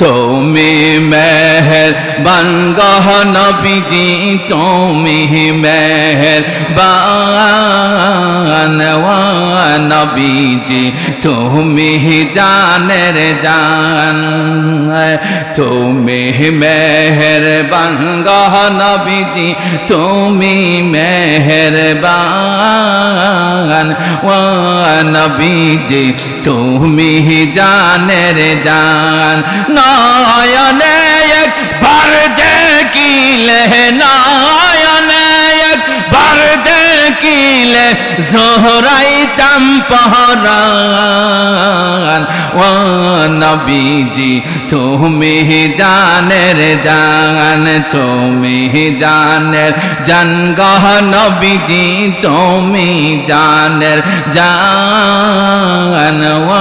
তুমি মেহের বানগহ নবীজি তুমি মেহের বান নবীজি তুমি জানের জান তুমি মেহের বানগহ নবীজি তুমি মেহের বান নবীজি তুমি জানের জান, নয়নে একবার দেখিলে নয়নে একবার দেখিলে জোহরাইতাম পহরান। ও নবীজি, তুমি জানের জান, তুমি জানের জান গহ নবীজি, তুমি জানের জান। ও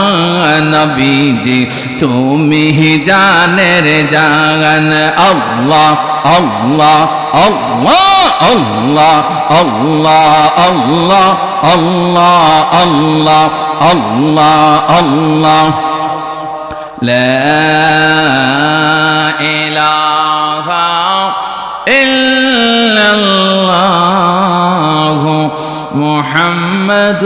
নবীজি তুমি জানের জান আল্লাহ আল্লাহ আল্লাহ আল্লাহ আল্লাহ আল্লাহ আল্লাহ আল্লাহ আল্লাহ আল্লাহ لا إله إلا الله محمد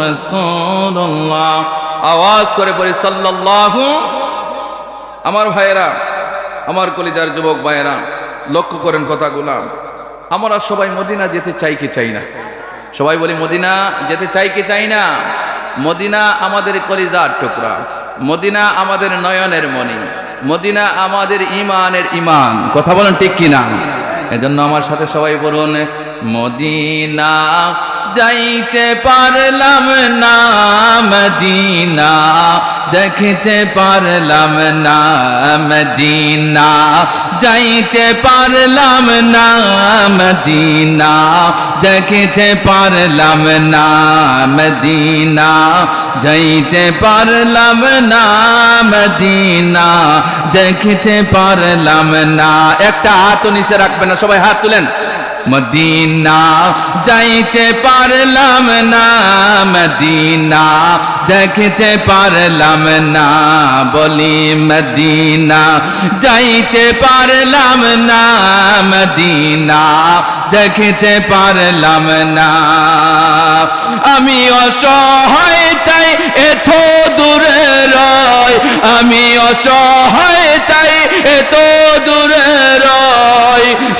رسول الله আওয়াজ করে পড়ি সাল্লাল্লাহু, আমার ভাইয়েরা, আমার কলিজার যুবক ভাইয়েরা, লক্ষ্য করেন কথাগুলা। আমরা সবাই মদিনা যেতে চাই কি চাই না? সবাই বলি, মদিনা যেতে চাই কি চাই না? মদিনা আমাদের কলিজার টুকরা। মদিনা আমাদের নয়নের মণি। মদিনা আমাদের ইমানের ইমান কথা বলেন ঠিক কিনা? এজন্য আমার সাথে সবাই বলুন, মদিনা যাইতে পারলাম না মদিনা, দেখতে পারলাম না মদিনা, যাইতে পারলাম না মদিনা, দেখতে পারলাম না মদিনা, যাইতে পারলাম না মদিনা, দেখতে পারলাম না। একটা হাত নিচে রাখবেন না, সবাই হাত তুলেন। মদিনা যাইতে পারলাম না, মদিনা দেখতে পারলাম না, বলি মদিনা যাইতে পারলাম না, মদিনা দেখতে পারলাম না। আমি অসহায় তাই এত দূরে রয় আমি অসহায়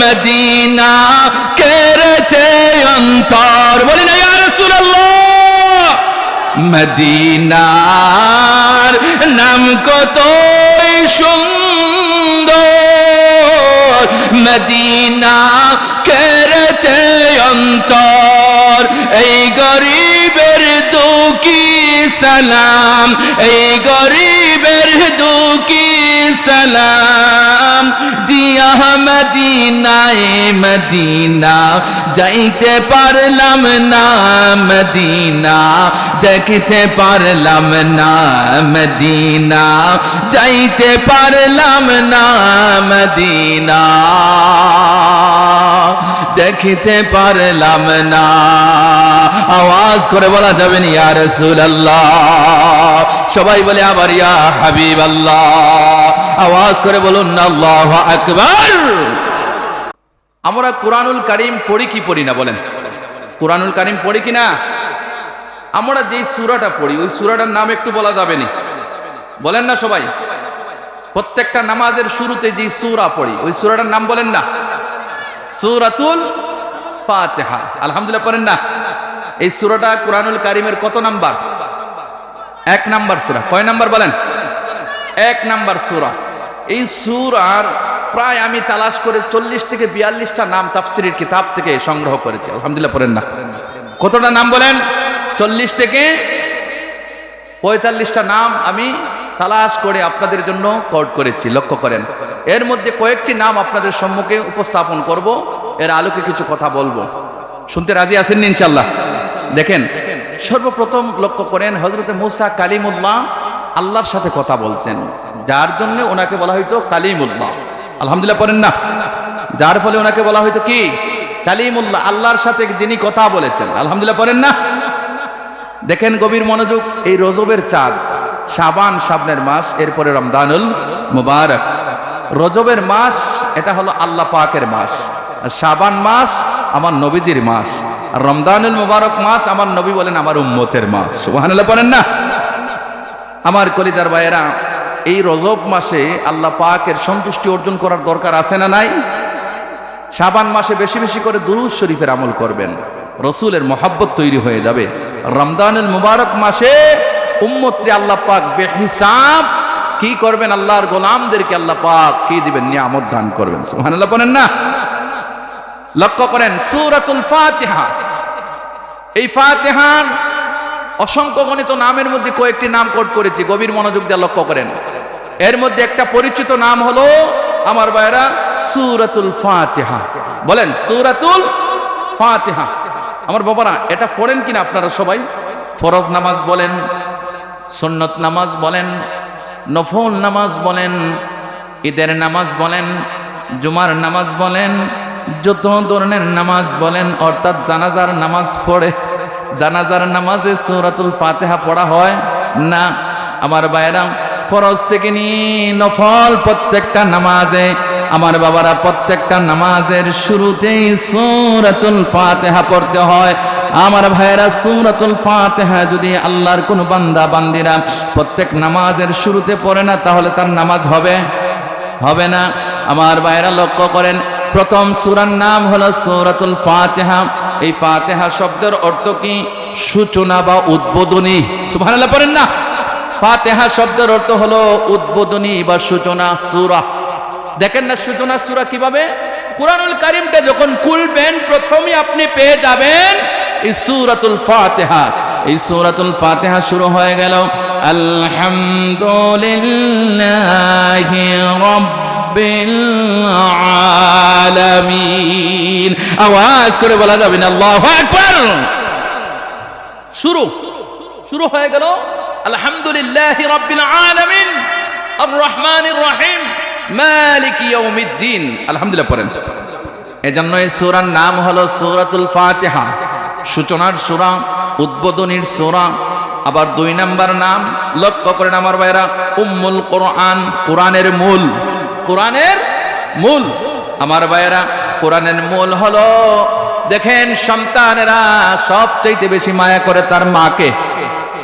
মদিনা কেড়েছে অন্তর। বলি না ইয়ার সুরাল্লাহ মদিনার নাম কত সুন্দর। মদিনা কেড়েছে অন্তর। এই গরিবের দুকি সালাম, এই গরিবের দুকি সালাম দিয়া মদিনায় মদিনা, যাইতে পারলাম না মদিনা, দেখতে পারলাম না মদিনা, যাইতে পারলাম না মদিনা। দেখতে পারলাম না। আওয়াজ করে বলা যাবে না, ইয়া রাসূলুল্লাহ। সবাই বলে, আবার ইয়া হাবিব আল্লাহ আওয়াজ করে বলুন না আকবার। আমরা কোরআনুল কারিম পড়ি কি পড়ি না বলেন? কোরআনুল কারিম পড়ি কি না? আমরা যেই সূরাটা পড়ি, ওই সূরাটার নাম একটু বলা যাবে না। বলেন না সবাই। প্রত্যেকটা নামাজের শুরুতে যে সূরা পড়ি, ওই সূরাটার নাম বলেন না। সূরাতুল ফাতিহা। আলহামদুলিল্লাহ পড়েন না? এই সূরাটা কোরআনুল কারিমের কত নাম্বার? এক নাম্বার সুরা। কয় নাম্বার বলেন? এক নাম্বার সুরা। এই সূরার প্রায় আমি তালাশ করে চল্লিশ থেকে বিয়াল্লিশটা নাম তাফসিরের কিতাব থেকে সংগ্রহ করেছি। আলহামদুলিল্লাহ পড়েন না? কতটা নাম বলেন? চল্লিশ থেকে পঁয়তাল্লিশটা নাম আমি তালাশ করে আপনাদের জন্য কোড করেছি, লক্ষ্য করেন। এর মধ্যে কয়েকটি নাম আপনাদের সম্মুখে উপস্থাপন করব, এর আলোকে কিছু কথা বলব। শুনতে রাজি আছেন ইনশাল্লাহ দেখেন, সর্বপ্রথম লক্ষ্য করেন হজরত মুসা কালিমুল্লাহ আল্লাহর সাথে কথা বলতেন। যার জন্য ওনাকে বলা হয়তো কালিমুল্লাহ। আলহামদুলিল্লাহ পড়েন না? যার ফলে ওনাকে বলা হয়তো কি? কালিমুল্লাহ, আল্লাহর সাথে যিনি কথা বলেছেন। আলহামদুলিল্লাহ পড়েন না? দেখেন গভীর মনোযোগ, এই রজবের চাঁদ। শাবান সাবনের মাস, এরপরে রমদানুল মুবারক। রজবের মাস, এটা হলো আল্লাহ পাকের মাস। শাবান মাস, আমার নবীজির মাস। রমদানুল মুবারক মাস, আমার নবী বলেন আমার উম্মতের মাস। সুবহানাল্লাহ বলেন না? আমার কলিজার ভাইয়েরা, এই রজব মাসে আল্লাহ পাকের সন্তুষ্টি অর্জন করার দরকার আছে না নাই? শাবান মাসে বেশি বেশি করে দুরুদ শরীফের আমল করবেন। রসুলের মহাব্বত তৈরি হয়ে যাবে। রমদানুল মুবারক মাসে উম্মত্রে আল্লাহ পাক বেহিসাব কি করবেন আল্লাহর গোলামদেরকে আল্লাহ পাক কি দিবেন? নিয়ামত দান করবেন। সুবহানাল্লাহ বলেন না? লক্ষ্য করেন, সূরাতুল ফাতিহা। এই ফাতিহার অসংখ্য গণিত নামের মধ্যে কয়েকটি নাম কোট করেছি, গভীর মনোযোগ দিয়ে লক্ষ্য করেন। এর মধ্যে একটা পরিচিত নাম হলো আমার ভাইরা সুরাতুল ফাতিহা। বলেন, সুরাতুল ফাতিহা। আমার বাবারা, এটা পড়েন কিনা আপনারা সবাই? ফরজ নামাজ বলেন সুন্নত নামাজ বলেন, নফল নামাজ বলেন, ঈদের নামাজ বলেন, জুমার নামাজ বলেন, যত ধরনের নামাজ বলেন, অর্থাৎ জানাজার নামাজ পড়ে, জানাজার নামাজে সৌরাতুল ফাতেহা পড়া হয় না। আমার ভাইয়েরা, ফরজ থেকে নিয়ে নফল প্রত্যেকটা নামাজে, আমার বাবারা প্রত্যেকটা নামাজের শুরুতেই সৌরাতুল ফাতেহা পড়তে হয়। আমার ভাইয়েরা, সুরাতুল ফাতিহা যদি আল্লাহর কোন বান্দা, বান্দিরা প্রত্যেক নামাজের শুরুতে পড়ে না, তাহলে তার নামাজ হবে? হবে না। আমার ভাইয়েরা, লক্ষ্য করেন, প্রথম সুরার নাম হলো সূরাতুল ফাতেহা। এই ফাতিহা শব্দের অর্থ কি? সূচনা বা উদ্বোধনী। সুবহানাল্লাহ, পড়েন না? ফাতেহা শব্দের অর্থ হলো উদ্বোধনী বা সূচনা, সূরা। দেখেন না, সূচনা, সূরা কীভাবে? কুরআনুল কারীমটা যখন খুলবেন, প্রথমেই আপনি পেয়ে যাবেন এই সূরাতুল ফাতিহা, এই সূরাতুল ফাতিহা শুরু হয়ে গেল, আলহামদুলিল্লাহি রাব্বিল আওয়াজ করে বলা যাবে না, আল্লাহু আকবার। শুরু শুরু হয়ে গেল, আলহামদুলিল্লাহি রাব্বিল আলামিন। আর রহমানির রহিম মালিক ইয়াউমিদ্দিন। আলহামদুলিল্লাহ পড়েন। এজন্য এই সূরার নাম হলো সূরাতুল ফাতিহা। সূচনার সূরা, উদ্বোধনীর সূরা, আবার দুই নাম্বার নাম লক্ষ্য করেন আমার ভাইরা উম্মুল কোরআন, কোরআনের মূল। কোরআনের মূল। আমার ভাইয়েরা, কোরআনের মূল হলো, দেখেন সন্তানেরা সবচাইতে বেশি মায়া করে তার মাকে।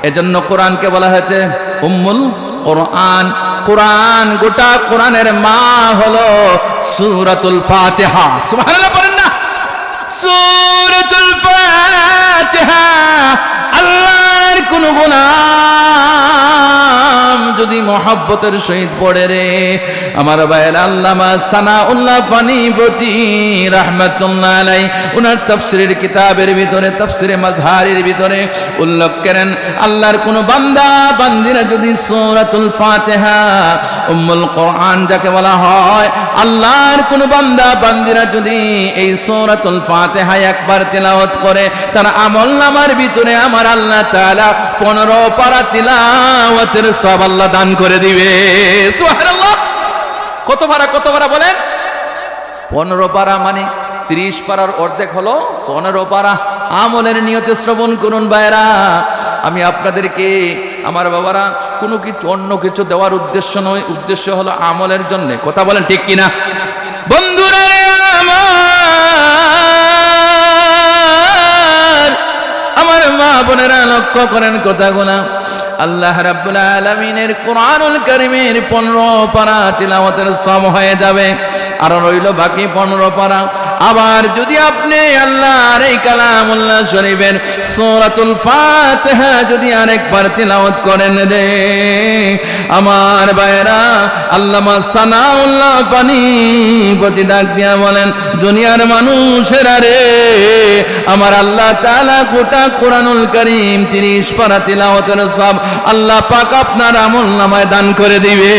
এজন্য কোরআনকে বলা হয়েছে উম্মুল কোরআন। কোরআন, গোটা কোরআনের মা হলো সূরাতুল ফাতেহা। সুবহানাল্লাহ বলেন না সূরাতুল ফাতিহা, আল্লাহর কোন গোলাম যদি মহাব্বতের সহিত পড়ে রে। আমার ভাইয়ের আল্লামা সানাউল্লাহ ফানি বটি রাহমাতুল্লাহ আলাই উনার তাফসিরের কিতাবের ভিতরে, তাফসিরে মাজহারের ভিতরে উল্লেখ করেন, আল্লাহর কোন বান্দা, বান্দিরা যদি সূরাতুল ফাতিহা উম্মুল কোরআন যাকে বলা হয়, আল্লাহর কোন বান্দা, বান্দিরা যদি এই সূরাতুল ফাতিহা একবার তেলাওয়াত করে, তার আমল নামার ভিতরে আমার আল্লাহ তাআলা 15 পারা তিলাওয়াতের সব আল্লাহ দান করে দিবে। সুবহানাল্লাহ। কত পারা কত পারা বলেন? পনেরো পারা মানে ত্রিশ পারার অর্ধেক হলো পনেরো পারা। আমলের নিয়তে শ্রবণ করুন বাইরা আমি আপনাদেরকে আমার বাবারা, কোনো কিছু, অন্য কিছু দেওয়ার উদ্দেশ্য নয়। উদ্দেশ্য হলো আমলের জন্য। কথা বলেন ঠিক কিনা? বন্ধুরা আমার মা বোনেরা লক্ষ্য করেন কথাগুলা। আল্লাহ রাব্বুল আলামিনের কোরআনুল কারীমের 15 পারা তিলাওয়াতের সম হয়ে যাবে। আর রইল বাকি পনেরো পারা। আবার যদি আপনি আল্লাহর এই কালামুল্লাহ শরীফের সূরাতুল ফাতিহা যদি আরেকবার তিলাওয়াত করেন রে। আমার ভাইরা আল্লামা সানাউল্লাহ পানি প্রতি ডাক দিয়া বলেন, দুনিয়ার মানুষেরা রে আমার আল্লাহ তাআলা গোটা কোরআনুল করিম, তিরিশ পারা তিলাওয়াতের সব আল্লাহ পাক আপনার আমল নামায় দান করে দিবে।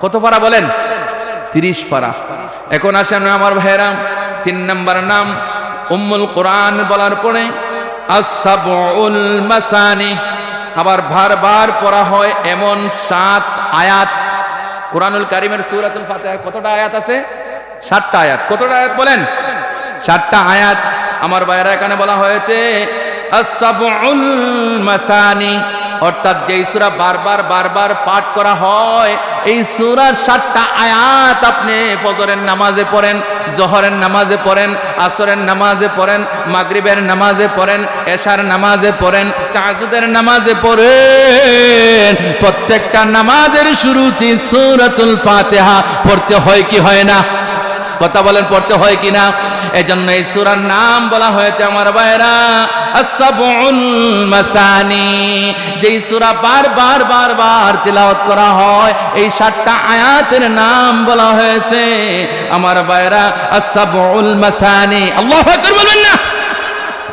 কত পারা বলেন? তিরিশ পারা। এখন আসেন আমার ভাইরা তিন নাম্বার নাম উম্মুল কোরআন বলার পরে আসাবুল মাসানি। আবার বারবার পড়া হয় এমন সাত আয়াত। কোরআনুল কারিমের সূরাতুল ফাতিহা কতটা আয়াত আছে? সাতটা আয়াত। কতটা আয়াত বলেন? সাতটা আয়াত আমার ভাইরা এখানে বলা হয়েছে অর্থাৎ যেই সূরা বারবার বারবার পাঠ করা হয়, এই সূরার সাতটা আয়াত আপনি ফজরের নামাজে পড়েন, জহরের নামাজে পড়েন, আসরের নামাজে পড়েন, মাগরিবের নামাজে পড়েন, এশার নামাজে পড়েন তাহাজুদের নামাজে পড়েন, প্রত্যেকটা নামাজের শুরুতে সূরাতুল ফাতিহা পড়তে হয় কি হয় না? কথা বলেন, পড়তে হয় কিনা? এজন্য এই সুরার নাম বলা হয়েছে আমার ভাইরা মাসানি। যেই বার বার বারবার তিলাওয়াত করা হয়, এই সাতটা আয়াতের নাম বলা হয়েছে। আমার ভাইরা আসাবুল মাসানি। আল্লাহ বলবেন না।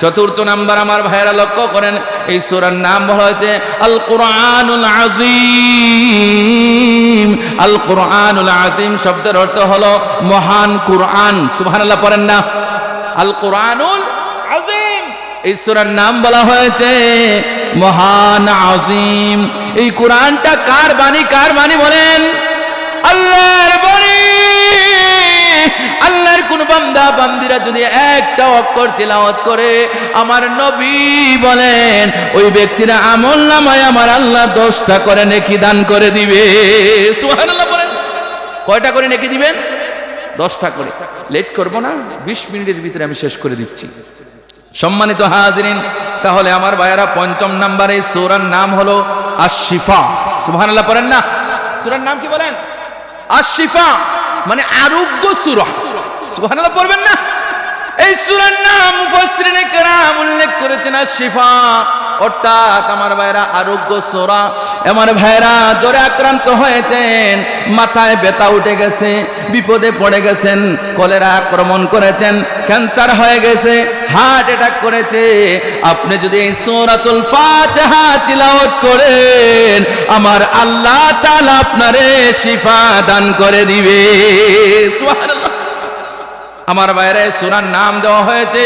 চতুর্থ নাম্বার আমার ভাইয়েরা লক্ষ্য করেন, এই সূরার নাম বলা হয়েছে আল কোরআনুল আজিম। আল কোরআনুল আজিম শব্দের অর্থ হলো মহান কোরআন। সুবহানাল্লাহ পড়েন না। আল কোরআনুল আজিম। এই সূরার নাম বলা হয়েছে মহান আজিম। এই কোরআনটা কার বাণী কার বাণী বলেন? আল্লাহর বাণী আল্লাহর কোন বান্দা, বান্দিরা যদি একটা অক্ষর তিলাওয়াত করে, আমার নবী বলেন, ওই ব্যক্তিরা আমল নামায় আমার আল্লাহ দশটা করে নেকি দান করে দিবে। সুবহানাল্লাহ বলেন। কয়টা করে নেকি দিবেন? দশটা করে। লেট করব না, বিশ মিনিটের ভিতরে আমি শেষ করে দিচ্ছি। সম্মানিত হাজরিন, তাহলে আমার ভাইয়েরা পঞ্চম নাম্বারে সূরার নাম হলো আশিফা সুবহানাল্লাহ পড়েন না? সূরার নাম কি বলেন? আশিফা মানে আরোগ্য সুরহ। সুবহানাল্লাহ পড়বেন না? এই সূরার নাম মুফাসসিরিনে কেরাম উল্লেখ করেছেন আশিফা অর্থাৎ আমার ভাইরা আরোগ্য সোরা। আমার ভাইরা জ্বরে আক্রান্ত হয়েছেন, মাথায় ব্যথা উঠে গেছে, বিপদে পড়ে গেছেন, কলেরা আক্রমণ করেছেন, ক্যান্সার হয়ে গেছে, হার্ট অ্যাটাক করেছে। আপনি যদি এই সূরাতুল ফাতিহা তিলাওয়াত করেন, আমার আল্লাহ তাআলা আপনারে শিফা দান করে দিবে। সুবহানাল্লাহ। আমার বাইরে সুরার নাম দেওয়া হয়েছে।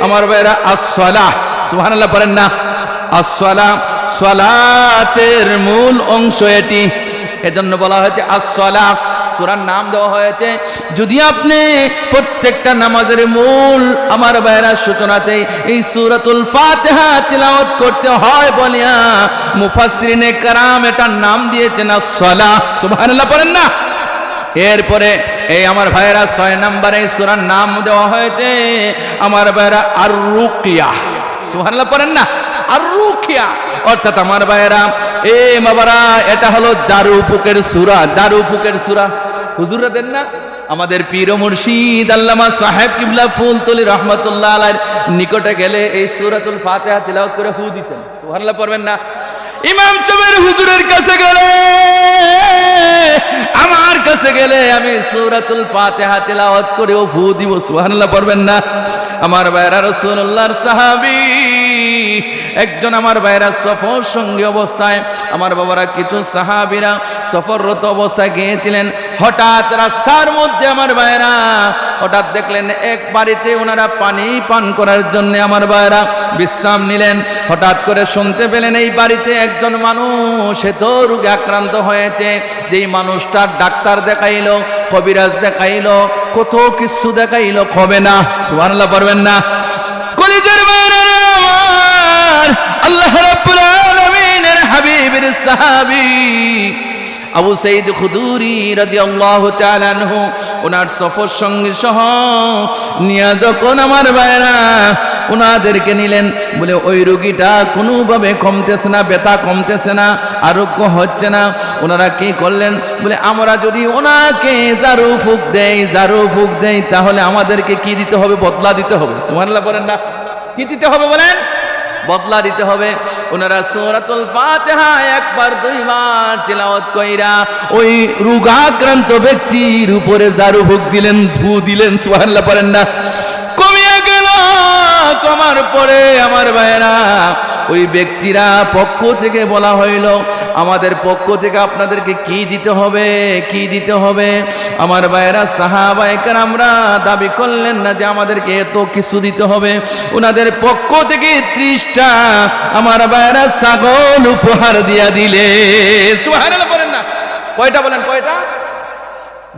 আমার বাইরে আসসালাহ। সুবহানাল্লাহ বলেন না। আসসালাম সালাতের মূল অংশ এটি। এজন্য বলা হয়েছে আসসালাহ। সুরার নাম দেওয়া হয়েছে। যদি আপনি প্রত্যেকটা নামাজের মূল আমার বাইরা সূচনাতে এই সূরাতুল ফাতিহা তিলাওয়াত করতে হয় বলিয়া মুফাসসিরিনে কারাম এটার নাম দিয়েছেন আসসালাহ। সুবহানাল্লাহ বলেন না। এরপরে এই আমার ভাইয়েরা ছয় নম্বরে সুরার নাম দেওয়া হয়েছে। আমার ভাইয়েরা আর রুকিয়া সুহান্লা পড়েন না? আর রুকিয়া অর্থাৎ আমার ভাইয়েরা, এ বাবারা, এটা হলো দারুপুকের সুরা। দারুপুকের সুরা। হুজুরা দেন না? আমাদের পীর মুর্শিদ আল্লামা সাহেব কিবলা ফুলতলি রহমতুল্লাহ আলাইর নিকটে গেলে এই সূরাতুল ফাতিহা তিলাওয়াত করে হু দিতেন। সুবহানাল্লাহ পড়বেন না? ইমাম সাহেবের হুজুরের কাছে গেলে কাছে গেলে আমি সূরাতুল ফাতিহা লাওয়াত করে ও ফু দিব, সুবহানাল্লাহ, পড়বেন না। আমার বাইরা রাসূলুল্লাহর সাহাবী একজন আমার ভাইরা সফর সঙ্গী অবস্থায়, আমার বাবারা কিছু সাহাবীরা সফররত অবস্থায় গিয়েছিলেন। হঠাৎ রাস্তার মধ্যে আমার ভাইরা হঠাৎ দেখলেন এক বাড়িতে ওনারা পানি পান করার জন্য আমার ভাইরা বিশ্রাম নিলেন। হঠাৎ করে শুনতে পেলেন এই বাড়িতে একজন মানুষ এত রোগে আক্রান্ত হয়েছে। যেই মানুষটার ডাক্তার দেখাইলো, কবিরাজ দেখাইলো, কত কিছু দেখাইলো হবে না? সুবহানাল্লাহ পারবেন না। আল্লাহ হাবিবের আবু ওনার সফর সহ যখন আমার ওনাদেরকে নিলেন, বলে ওই রোগীটা কোনোভাবে কমতেছে না, ব্যথা কমতেছে না, আরোগ্য হচ্ছে না। ওনারা কি করলেন? বলে, আমরা যদি ওনাকে জারু ফুক দেই জারু ফুক দেই, তাহলে আমাদেরকে কি দিতে হবে? বদলা দিতে হবে। সুবহানাল্লাহ বলেন না। কি দিতে হবে বলেন? বদলা দিতে হবে। ওনারা সূরাতুল ফাতিহা একবার, দুইবার তেলাওয়াত কইরা ওই রোগাক্রান্ত ব্যক্তির উপরে জারু ভোগ দিলেন ভু দিলেন, সুবহানাল্লাহ পড়েন না। কমিয়ে গেল কমার পরে আমার ভাইরা ওই ব্যক্তিরা পক্ষ থেকে বলা হইল, আমাদের পক্ষ থেকে আপনাদেরকে কি দিতে হবে? কি দিতে হবে? আমার ভাইরা সাহাবাইকার আমরা দাবি করলেন না যে আমাদেরকে এত কিছু দিতে হবে। ওনাদের পক্ষ থেকে ত্রিশটা আমার ভাইরা ছাগল উপহার দিয়া দিলে। সুবহানাল্লাহ বলেন না। কয়টা বলেন কয়টা?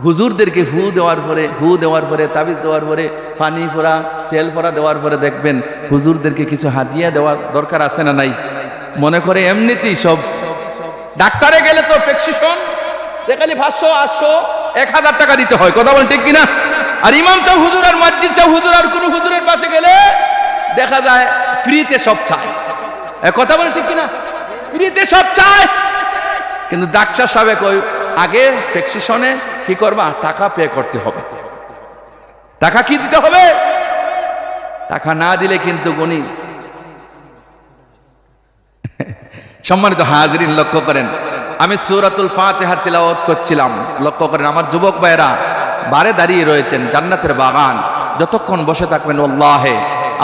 হুজুরদেরকে হু দেওয়ার পরে, হু দেওয়ার পরে, তাবিজ দেওয়ার পরে, পানি ফোড়া, তেল ফোড়া দেওয়ার পরে দেখবেন হুজুরদেরকে কিছু হাতিয়া দেওয়ার দরকার আছে না নাই? মনে করে এমনিতেই সব। ডাক্তারে গেলে তো প্রেসক্রিপশন দেখালি পাঁচশো, আটশো, এক হাজার টাকা দিতে হয়। কথা বলেন ঠিক কিনা? আর ইমাম সাহেব হুজুর আর মসজিদ সাহেব হুজুর আর কোন হুজুরের পাশে গেলে দেখা যায় ফ্রিতে সব চায়। কথা বলেন ঠিক কিনা? ফ্রিতে সব চায়। কিন্তু ডাক্তার সাহেব কই আগে প্রেসক্রিপশনে কি করবা? টাকা পে করতে হবে। টাকা কি দিতে হবে? টাকা না দিলে কিন্তু গণি সম্মানিত হাজরিন, লক্ষ্য করেন, আমি সুরাতুল ফাতিহা তিলাওয়াত করছিলাম। লক্ষ্য করেন, আমার যুবক ভাইরা বারে দাঁড়িয়ে রয়েছেন, জান্নাতের বাগান। যতক্ষণ বসে থাকবেন আল্লাহে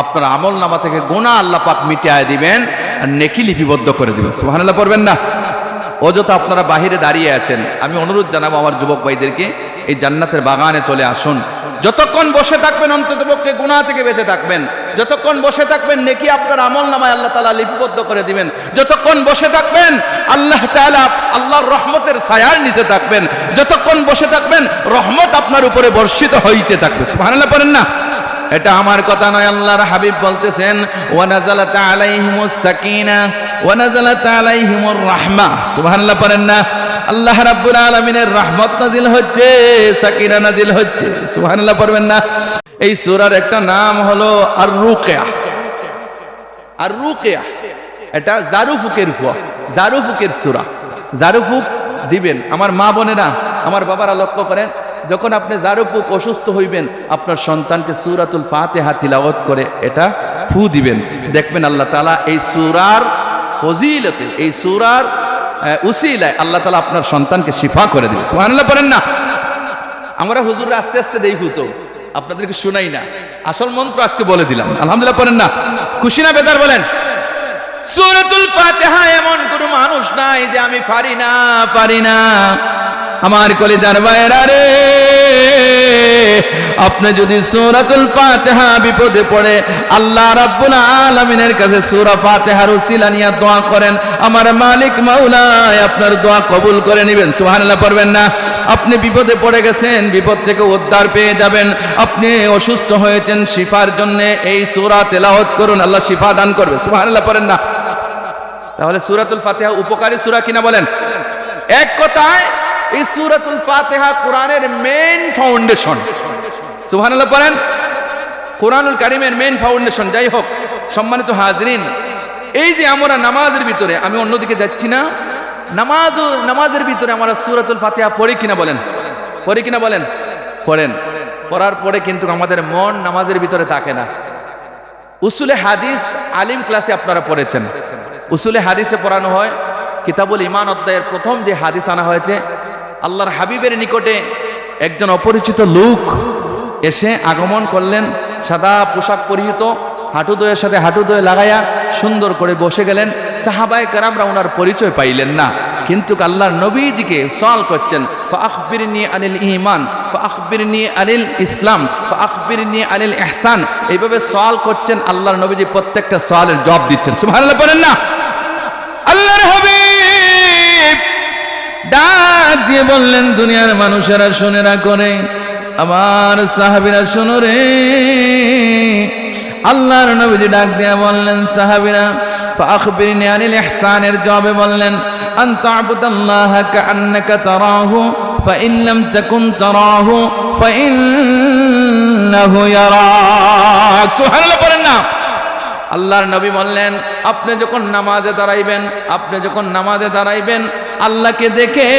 আপনার আমল নামা থেকে গোনা আল্লাহ পাক মিটিয়ে দিবেন আর নেকি লিপিবদ্ধ করে দিবেন। সুবহানাল্লাহ, পড়বেন না? অযথা আপনারা বাহিরে দাঁড়িয়ে আছেন, আমি অনুরোধ জানাব আমার যুবক ভাইদেরকে, এই জান্নাতের বাগানে চলে আসুন। যতক্ষণ বসে থাকবেন, অন্তত পক্ষে গুণা থেকে বেঁচে থাকবেন। যতক্ষণ বসে থাকবেন, নেকি আপনার আমল নামায় আল্লাহ তালা লিপিবদ্ধ করে দিবেন। যতক্ষণ বসে থাকবেন, আল্লাহ তাআলা আল্লাহর রহমতের ছায়ার নিচে থাকবেন। যতক্ষণ বসে থাকবেন, রহমত আপনার উপরে বর্ষিত হইতে থাকবে। সুবহানাল্লাহ পড়েন না? এটা আমার কথা নয়, আল্লাহর হাবিব বলতেছেন, ওয়ানাজালাত আলাইহিমুস সাকিনা, ওয়ানাজালাত আলাইহিমুর রাহমা। সুবহানাল্লাহ পড়েন না। আল্লাহ রাব্বুল আলামিনের রহমত নাজিল হচ্ছে, সাকিনা নাজিল হচ্ছে। সুবহানাল্লাহ পড়বেন না। এই সূরার একটা নাম হলো আর রুকিয়া আর রুকিয়া এটা জারুফুকের ফুয়া জারুফুকের সূরা। জারুফুক দিবেন। আমার মা বোনেরা, আমার বাবারা লক্ষ্য করেন যখন আপনি জারুফুক অসুস্থ হইবেন, আপনার সন্তানকে সুরাতুল ফাতেহা তিলাওয়াত করে এটা ফু দিবেন। দেখবেন আল্লাহ তালা এই সুরার ফজিলতে, এই সুরার উসিলায় আল্লাহ তালা আপনার সন্তানকে শিফা করে দিবে। সুবহানাল্লাহ বলেন না। আমরা হুজুর আস্তে আস্তে দেই হুতো আপনাদেরকে শুনাই না। আসল মন্ত্র আজকে বলে দিলাম। আলহামদুলিল্লাহ পড়েন না। খুশি না বেদার বলেন? সূরাতুল ফাতিহা এমন কোন মানুষ নাই যে আমি পারি না পারি না। আমার কলিজার বাইরা রে, আপনি যদি সূরাতুল ফাতিহা বিপদে পড়ে, আল্লাহ রাব্বুল আলামিনের কাছে সূরা ফাতিহার উসিলা নিয়ে দোয়া করেন। আমার মালিক মাওলায় আপনার দোয়া কবুল করে নেবেন, সুবহানাল্লাহ পড়বেন না। আপনি বিপদে পড়ে গেছেন, বিপদ থেকে উদ্ধার পেয়ে যাবেন। আপনি অসুস্থ হয়েছেন, শিফার জন্য এই সূরা তেলাওয়াত করুন, আল্লাহ শিফা দান করবে, সুবহানাল্লাহ পড়েন না। তাহলে সূরাতুল ফাতিহা উপকারী সূরা কিনা বলেন? এক কথায় এই সূরাতুল ফাতিহা কোরআনের মেইন ফাউন্ডেশন সুবহানাল্লাহ পড়েন? কোরআনুল কারিমের মেইন ফাউন্ডেশন যাই হোক, সম্মানিত হাজরিন, এই যে আমরা নামাজের ভিতরে, আমি অন্যদিকে যাচ্ছি না। নামাজ নামাজের ভিতরে আমরা সূরাতুল ফাতেহা পড়ি কিনা বলেন? পড়ি কিনা বলেন? পড়েন। পড়ার পরে কিন্তু আমাদের মন নামাজের ভিতরে থাকে না। উসুলে হাদিস আলিম ক্লাসে আপনারা পড়েছেন। উসুলে হাদিসে পড়ানো হয়। কিতাবুল ইমান অধ্যায়ের প্রথম যে হাদিস আনা হয়েছে আল্লাহর হাবিবের নিকটে একজন অপরিচিত লোক এসে আগমন করলেন, সাদা পোশাক পরিহিত, হাঁটু দয়ের সাথে হাঁটু দয়ে লাগাইয়া সুন্দর করে বসে গেলেন। সাহাবায় কারামরা ওনার পরিচয় পাইলেন না, কিন্তু আল্লাহর নবীজিকে সওয়াল করছেন, ফাখবিরনি আনিল ইমান ফাখবিরনি আনিল ইসলাম, ফাখবিরনি আনিল এহসান এইভাবে সওয়াল করছেন, আল্লাহর নবীজি প্রত্যেকটা সওয়ালের জবাব দিচ্ছেন। সুবহানাল্লাহ, বলেন না। আল্লাহর হাবিব ডাক দিয়ে বললেন, দুনিয়ার মানুষেরা শুনেরা করে আমার সাহাবীরা শোনো রে। আল্লাহর নবীজি ডাক দিয়া বললেন, সাহাবীরা, ফাখবিরনি আনিল ইহসানের জবাবে বললেন আন তা'বুদাল্লাহ কাআন্নাকা তারাহু, ফাইন লাম তাকুন তারাহু, ফাইন্নাহু ইয়ারাক সুবহানাল্লাহ পড়েন না। আল্লাহর নবী বললেন, আপনি যখন নামাজে দাঁড়াইবেন, আপনি যখন নামাজে দাঁড়াইবেন আল্লাহকে দেখে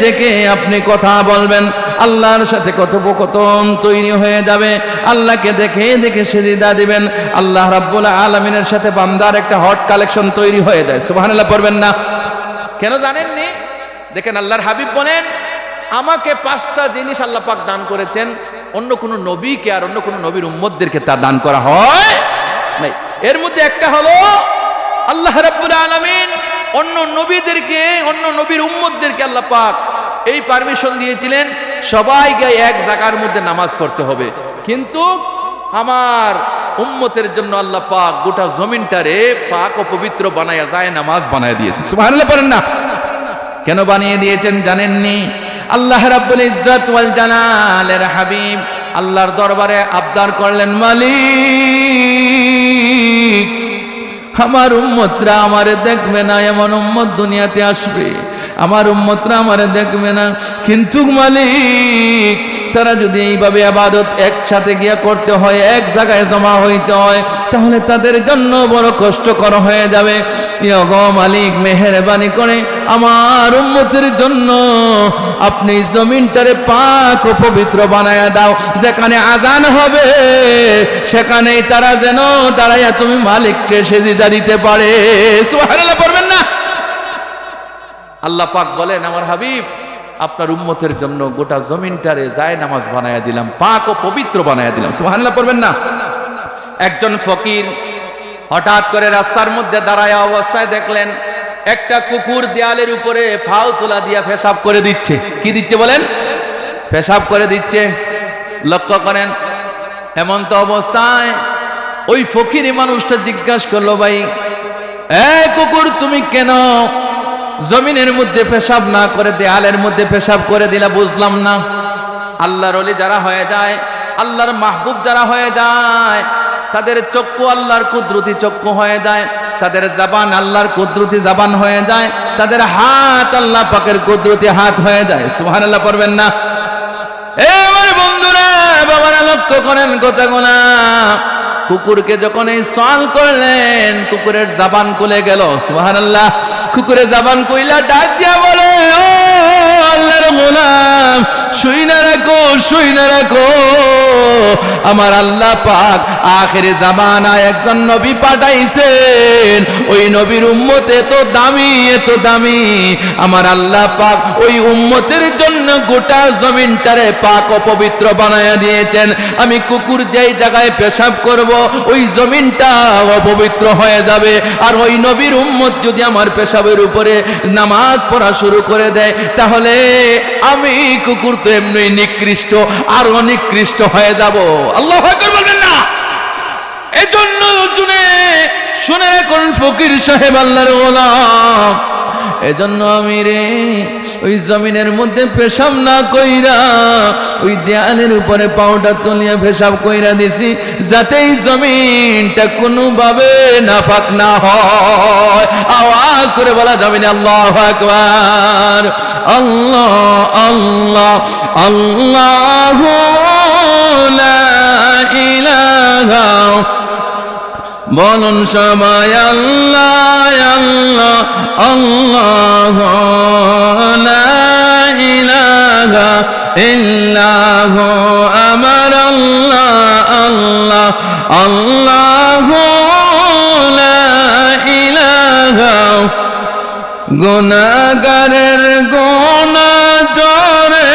দেখে আপনি কথা বলবেন। আল্লাহর সাথে কথোপকথন তৈরি হয়ে যাবে। আল্লাহকে দেখে দেখে সেদিদা দিবেন। আল্লাহ রাব্বুল আলমিনের সাথে বান্দার একটা হট কালেকশন তৈরি হয়ে যায়। সুবহানাল্লাহ পড়বেন না। কেন জানেননি? দেখেন আল্লাহর হাবিব বলেন, আমাকে পাঁচটা জিনিস আল্লাহ পাক দান করেছেন। অন্য কোনো নবীকে আর অন্য কোনো নবীর উম্মতদেরকে তা দান করা হয় নাই। এর মধ্যে একটা হলো, আল্লাহ রাব্বুল আলামিন অন্য নবীদেরকে, অন্য নবীর উম্মতদেরকে আল্লাহ পাক এই পারমিশন দিয়েছিলেন, সবাইকে এক জায়গার মধ্যে নামাজ পড়তে হবে। কিন্তু আমার উম্মতের জন্য আল্লাহ পাক গোটা জমিনটারে পাক ও পবিত্র বানায়া যায়, নামাজ বানায় দিয়েছে। সুবহানাল্লাহ পড়েন না? কেন বানিয়ে দিয়েছেন জানেননি? আল্লাহ রাব্বুল ইজ্জত ওয়াল জালালের হাবিব, আল্লাহর দরবারে আবদার করলেন মালিক। আমার উম্মতরা আমারে দেখবে না, এমন উম্মত দুনিয়াতে আসবে। আমার উম্মতরা আমারে দেখবে না। কিন্তু মালিক, তারা যদি এইভাবে আবাদত একসাথে গিয়া করতে হয়, এক জায়গায় জমা হইতে হয়, তাহলে তাদের জন্য বড় কষ্টকর হয়ে যাবে। মালিক, মেহেরবানি করে আমার উম্মতের জন্য আপনি জমিনটারে পাক ও পবিত্র বানায়া দাও। যেখানে আজান হবে, সেখানেই তারা যেন দাঁড়াইয়া তুমি মালিককে সেদিদা দিতে পারে। সুবহানাল্লাহ, পড়বেন না? আল্লাহ পাক বলেন, আমার হাবিব, আপনার উম্মতের জন্য গোটা জমিনটারে যায় নামাজ বানায়া দিলাম, পাক ও পবিত্র বানায়া দিলাম। সুবহানাল্লাহ, পড়বেন না? একজন ফকির হঠাৎ করে রাস্তার মধ্যে দাঁড়ায় অবস্থায় দেখলেন একটা কুকুর দেয়ালের উপরে ফাও তোলা দিয়া পেশাব করে দিচ্ছে। কি দিচ্ছে বলেন? পেশাব করে দিচ্ছে। লক্ষ্য করেন এমন তো অবস্থায় ওই ফকির মানুষটা জিজ্ঞাসা করল, ভাই, এ কুকুর তুমি কেন জমিনের মধ্যে পেশাব না করে, দেয়ালের মধ্যে পেশাব করে দিলা বুঝলাম না। আল্লাহর অলি যারা হয়ে যায়, আল্লাহর মাহবুব যারা হয়ে যায় তাদের চক্ষু আল্লাহর কুদরতি চক্ষু হয়ে যায়, তাদের জবান আল্লাহর কুদরতি জবান হয়ে যায়, তাদের হাত আল্লাহ পাকের কুদরতি হাত হয়ে যায়। সুহান আল্লাহ পড়বেন না? এ আমার বন্ধুরা করেন কথাগুলা। কুকুরকে যখন এই করলেন, কুকুরের জাবান গেল। সুবহানাল্লাহ, কুকুরের জাবান কইলা ডাক দিয়া বলে, ও আল্লাহর গোলাম আমার আল্লাহ পাক আখেরে জামানায় একজন নবী পাঠাইছেন। ওই নবীর উম্মত এত দামি এত দামি। আমার আল্লাহ পাক ওই উম্মতের জন্য গোটা জমিনটারে পাক ও পবিত্র বানায়া দিয়েছেন। আমি কুকুর যেই জায়গায় পেশাব করব, ওই জমিনটা অপবিত্র হয়ে যাবে। আর ওই নবীর উম্মত যদি আমার পেশাবের উপরে নামাজ পড়া শুরু করে দেয়, তাহলে আমি কুকুর তো এমনি নিকৃষ্ট আর অনিকৃষ্ট হয়ে যাব। আল্লাহ বলবেন না। এজন্য শুনে শুনে রাখুন, ফকির সাহেব আল্লাহর গোলাম। এজন্য আমি রে, ওই জমিনের মধ্যে পেশাব না কইরা, ওই দেয়ালের উপরে পাউডার তলিয়া পেশাব কইরা দিছি, যাতে এই জমিনটা কোনোভাবে নাফাক না হয়। আওয়াজ করে বলা যাবে না, আল্লাহ আকবার। আল্লাহ আল্লাহ আল্লাহ ইলাহা বলুন সবাই, আল্লাহ আল্লাহ আল্লাহ ইলাহা ইল্লাহ, আমার আল্লাহ আল্লাহ আল্লাহ ইলাহা। গুনাগারের গোনা জরে,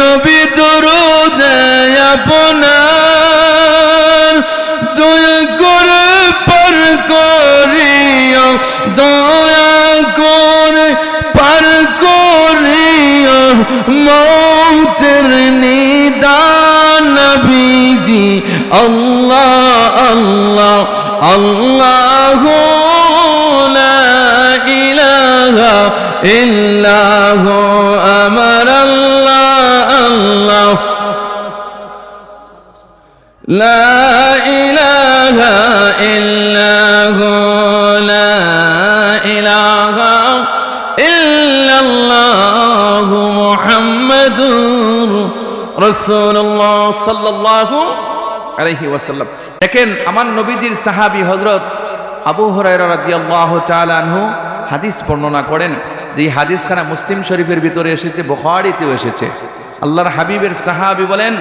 নবী দরুদে আপনার الله الله الله لا إله إلا هو أمر الله الله. لا إله إلا هو لا إله إلا الله محمد رسول الله صلى الله عليه وسلم আলাইহি ওয়াসাল্লাম দেখেন আমার নবীজির সাহাবী হযরত আবু হুরায়রা রাদিয়াল্লাহু তাআলা আনহু হাদিস বর্ণনা করেন যে এই হাদিসখানা মুসলিম শরীফের ভিতরে এসেছে বুখারীতেও এসেছে আল্লাহর হাবিবের সাহাবী বলেন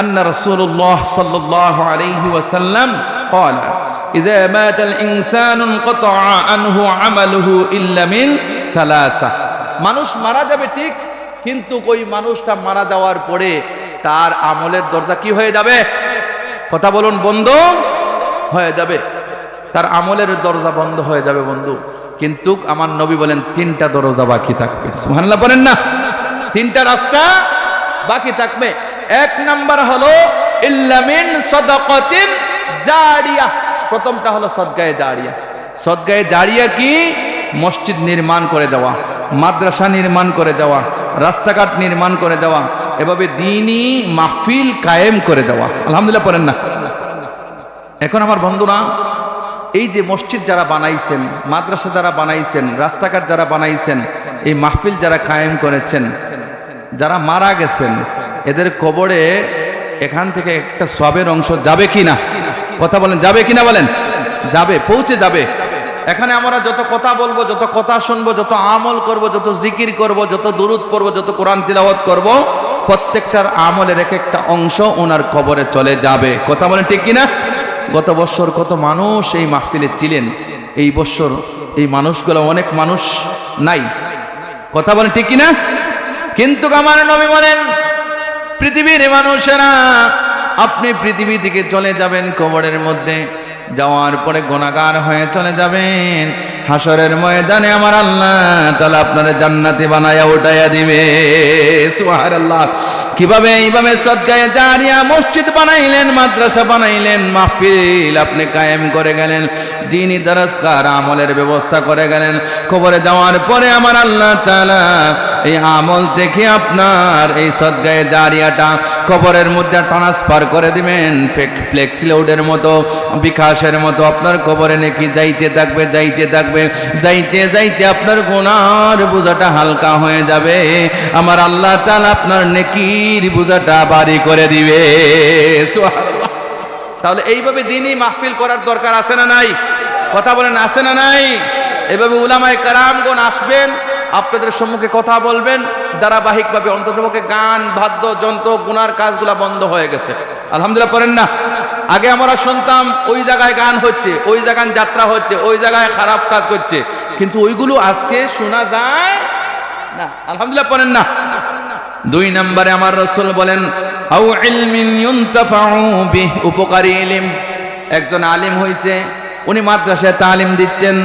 আন্না রাসূলুল্লাহ সাল্লাল্লাহু আলাইহি ওয়াসাল্লাম قال إذا مات الإنسان انقطع عنه عمله إلا من ثلاثة মানুষ মারা যাবে ঠিক কিন্তু ওই মানুষটা মারা যাওয়ার পরে তার আমলের দরজা কি হয়ে যাবে কথা বলুন, বন্ধ। হয়ে যাবে। তার আমলের দরজা বন্ধ হয়ে যাবে, বন্ধু। কিন্তু আমার নবী বলেন, তিনটা দরজা বাকি থাকবে। সুহানাল্লাহ বলেন না। তিনটা রাস্তা বাকি থাকবে। এক নাম্বার হলো ইল্লামিন সদাকাতিন জারিয়া। প্রথমটা হলো সদগায়ে জারিয়া। সদগায়ে জারিয়া কি? মসজিদ নির্মাণ করে দেওয়া, মাদ্রাসা নির্মাণ করে দেওয়া। রাস্তাঘাট নির্মাণ করে দেওয়া, এভাবে দিনই মাহফিল কায়েম করে দেওয়া। আলহামদুলিল্লাহ পড়েন না। এখন আমার বন্ধুরা, এই যে মসজিদ যারা বানাইছেন, মাদ্রাসা যারা বানাইছেন, রাস্তাঘাট যারা বানাইছেন, এই মাহফিল যারা কায়েম করেছেন, যারা মারা গেছেন, এদের কবরে এখান থেকে একটা সবের অংশ যাবে কি না কথা বলেন, যাবে কিনা বলেন? যাবে, পৌঁছে যাবে। এখানে আমরা যত কথা বলব, যত কথা শুনব, যত আমল করব, যত জিকির করব, যত দুরুদ পড়ব, যত কোরআন তিলাওয়াত করব, প্রত্যেকটার আমলের এক একটা অংশ ওনার কবরে চলে যাবে। কথা বলেন ঠিক কিনা? গত বছর কত মানুষ এই মাহফিলে ছিলেন? এই বছর এই মানুষগুলো অনেক মানুষ নাই। কথা বলেন ঠিক কিনা? কিন্তু আমার নবী বলেন, পৃথিবীর মানুষেরা, আপনি পৃথিবী থেকে চলে যাবেন কবরের মধ্যে। যাওয়ার পরে গোনাগার হয়ে চলে যাবেন। হাসরের ময়দানে আমার আল্লাহ তাহলে আপনার জান্নাতি বানায়া উঠাইয়া দিবে। সুবহানাল্লাহ। কীভাবে এইভাবে সদকায়ে জারিয়া মসজিদ বানাইলেন, মাদ্রাসা বানাইলেন, মাহফিল আপনি কায়েম করে গেলেন, দিনই দরজকার আমলের ব্যবস্থা করে গেলেন। খবরে যাওয়ার পরে আমার আল্লাহ তালা এই আমল দেখে আপনার এই সদগায়ে জারিয়াটা খবরের মধ্যে ট্রান্সফার করে দিবেন ফ্লেক্সি লোডের মতো বিকাশের মতো আপনার কবরে নাকি যাইতে থাকবে যাইতে থাকবে, যাইতে যাইতে আপনার গোনার বোঝাটা হালকা হয়ে যাবে। আমার আল্লাহ তাআলা আপনার নেকির বোঝাটা বাড়ি করে দিবে। তাহলে এইভাবে দিনই মাহফিল করার দরকার আছে না নাই? কথা বলেন, আছে না নাই? এভাবে উলামায়ে কারামগণ আসবেন, আপনাদের সম্মুখে কথা বলবেন, ধারাবাহিকভাবে অন্ততপক্ষে গান বাদ্য যন্ত্র গুনার কাজগুলা বন্ধ হয়ে গেছে। আলহামদুলিল্লাহ, পড়েন না? আগে আমরা শুনতাম, ওই জায়গায় গান হচ্ছে, ওই জায়গায় যাত্রা হচ্ছে, ওই জায়গায় খারাপ কাজ করছে। কিন্তু ওইগুলো আজকে শোনা যায় না। আলহামদুলিল্লাহ পড়েন না। দুই নম্বরে আমার রসুল বলেন উপকারী ইলম। একজন আলিম হইছে, উনি মাদ্রাসায় তালিম দিচ্ছেন,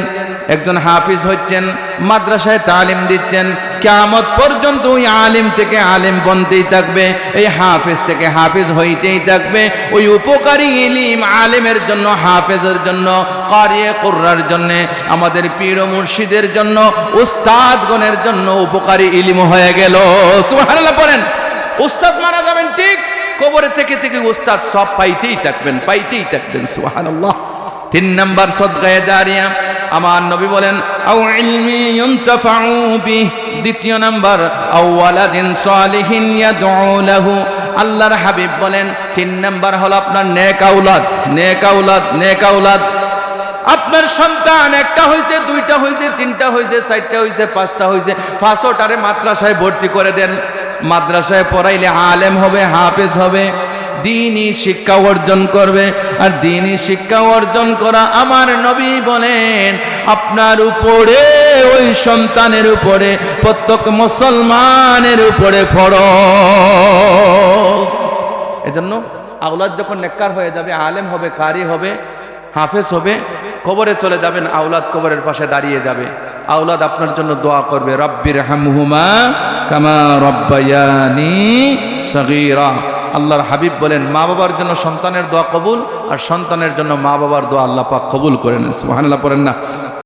একজন হাফিজ হচ্ছেন মাদ্রাসায় তালিম দিচ্ছেন, কিয়ামত পর্যন্ত ওই আলিম থেকে আলিম বনতেই থাকবে, এই হাফিজ থেকে হাফেজ হইতেই থাকবে, ওই উপকারী ইলিম আলিমের জন্য, হাফেজের জন্য, কারিয়ে কুর্রার জন্য, আমাদের পীর মুর্শিদের জন্য, উস্তাদগণের জন্য উপকারী ইলিম হয়ে গেল। সুবহানাল্লাহ পড়েন। উস্তাদ মারা যাবেন ঠিক কবরে থেকে থেকে উস্তাদ সব পাইতেই থাকবেন পাইতেই থাকবেন, সুবহানাল্লাহ। তিন নাম্বার সদগায়ে জারিয়া আমার নবী বলেন, আও ইলমি ইউনতাফাউ বিহ। দ্বিতীয় নাম্বার আও ওয়ালাদিন সালিহিন ইয়াদউ লাহু। আল্লাহর হাবিব বলেন, তিন নাম্বার হলো আপনার নেক আউলাদ নেক আউলাদ নেক আউলাদ। আপনার সন্তান একটা হয়েছে দুইটা হয়েছে তিনটা হয়েছে চারটা হয়েছে পাঁচটা হয়েছে পাঁচশোটারে মাদ্রাসায় ভর্তি করে দেন। মাদ্রাসায় পড়াইলে আলেম হবে, হাফেজ হবে। দিনই শিক্ষা অর্জন করবে আর দিনই শিক্ষা অর্জন করা আমার নবী বলেন, আপনার উপরে, ওই সন্তানের উপরে, প্রত্যেক মুসলমানের উপরে ফরজ। এজন্য আওলাদ যখন নেককার হয়ে যাবে, আলেম হবে, কারি হবে, হাফেজ হবে, কবরে চলে যাবেন, আওলাদ কবরের পাশে দাঁড়িয়ে যাবে। আওলাদ আপনার জন্য দোয়া করবে রব্বির হামহুমা কামা রব্বায়ানি সগীরা। আল্লাহর হাবিব বলেন, মা বাবার জন্য সন্তানের দোয়া কবুল আর সন্তানের জন্য মা বাবার দোয়া আল্লাহ পাক কবুল করেন সুহানাল্লাহ পড়েন না।